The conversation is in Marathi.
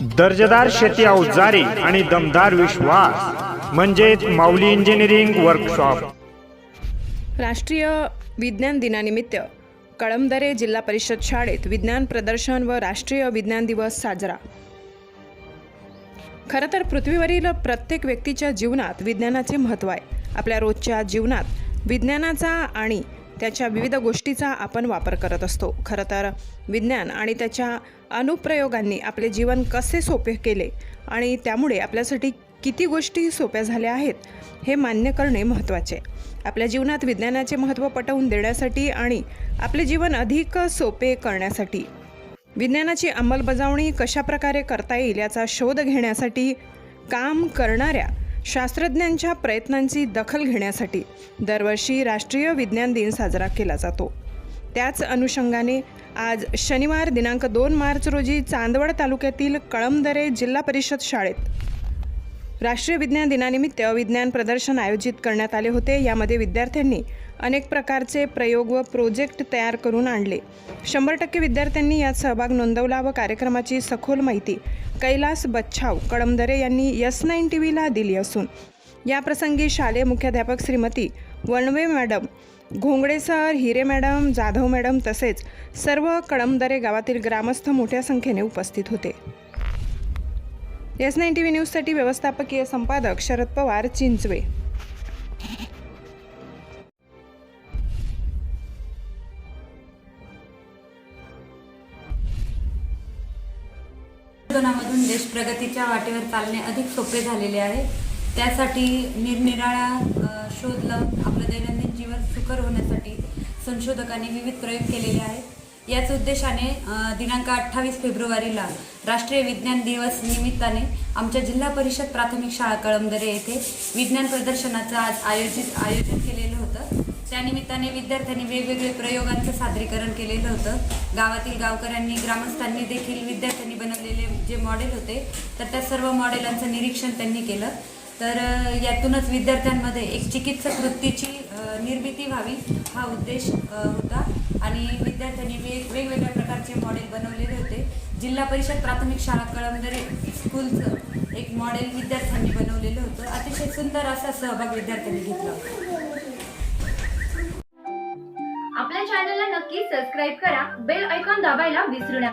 दर्जेदार शेती अवजारे आणि दमदार विश्वास म्हणजेच माऊली इंजिनिअरिंग वर्कशॉप राष्ट्रीय विज्ञान दिनानिमित्त कळमदरे जिल्हा परिषद शाळेत विज्ञान प्रदर्शन व राष्ट्रीय विज्ञान दिवस साजरा. खरं तर पृथ्वीवरील प्रत्येक व्यक्तीच्या जीवनात विज्ञानाचे महत्त्व आहे. आपल्या रोजच्या जीवनात विज्ञानाचा आणि त्याच्या विविध गोष्टीचा आपण वापर करत असतो. खरं तर विज्ञान आणि त्याच्या अनुप्रयोगांनी आपले जीवन कसे सोपे केले आणि त्यामुळे आपल्यासाठी किती गोष्टी सोप्या झाल्या आहेत हे मान्य करणे महत्त्वाचे. आपल्या जीवनात विज्ञानाचे महत्त्व पटवून देण्यासाठी आणि आपले जीवन अधिक सोपे करण्यासाठी. विज्ञानाची अंमलबजावणी कशाप्रकारे करता येईल याचा शोध घेण्यासाठी काम करणाऱ्या शास्त्रज्ञांच्या प्रयत्नांची दखल घेण्यासाठी दरवर्षी राष्ट्रीय विज्ञान दिन साजरा केला जातो. त्याच अनुषंगाने आज शनिवार दिनांक दोन मार्च रोजी चांदवड तालुक्यातील कळमदरे जिल्हा परिषद शाळेत राष्ट्रीय विज्ञान दिनानिमित्त विज्ञान प्रदर्शन आयोजित करण्यात आले होते. यामध्ये विद्यार्थ्यांनी अनेक प्रकारचे प्रयोग व प्रोजेक्ट तयार करून आणले. शंभर टक्के विद्यार्थ्यांनी यात सहभाग नोंदवला व कार्यक्रमाची सखोल माहिती कैलास बच्छाव कळमदरे यांनी यस नाईन टी व्हीला दिली असून याप्रसंगी शालेय मुख्याध्यापक Shrimati Wanve madam Ghongde sir Hire madam Jadhav madam तसेच सर्व कळमदरे गावातील ग्रामस्थ मोठ्या संख्येने उपस्थित होते. एस नाईन टी व्ही न्यूजसाठी व्यवस्थापकीय संपादक शरद पवार चिंचवे. देश प्रगतीच्या वाटेवर चालणे अधिक सोपे झालेले आहे. त्यासाठी निरनिराळ्या शोध लावून आपलं दैनंदिन जीवन सुकर होण्यासाठी संशोधकांनी विविध प्रयोग केलेले आहेत. याच उद्देशाने दिनांक अठ्ठावीस फेब्रुवारीला राष्ट्रीय विज्ञान दिवस निमित्ताने आमच्या जिल्हा परिषद प्राथमिक शाळा कळमदरे येथे विज्ञान प्रदर्शनाचं आज आयोजित आयोजन केलेलं होतं. त्यानिमित्ताने विद्यार्थ्यांनी वेगवेगळे प्रयोगांचं सादरीकरण केलेलं होतं. गावातील गावकऱ्यांनी ग्रामस्थांनी देखील विद्यार्थ्यांनी बनवलेले जे मॉडेल होते तर त्या सर्व मॉडेलांचं निरीक्षण त्यांनी केलं. तर यातूनच विद्यार्थ्यांमध्ये एक चिकित्सक वृत्तीची निर्मिती व्हावी हा उद्देश होता. आणि विद्यार्थ्यांनी वेग वेगवेगळ्या प्रकारचे मॉडेल बनवलेले होते. जिल्हा परिषद प्राथमिक शाळा कळमदरे स्कूलचं एक मॉडेल विद्यार्थ्यांनी बनवलेलं होतं. अतिशय सुंदर असा सहभाग विद्यार्थ्यांनी घेतला आपल्या चॅनलला नक्की सबस्क्राईब करा. बेल ऐकॉन दाबायला विसरू नका.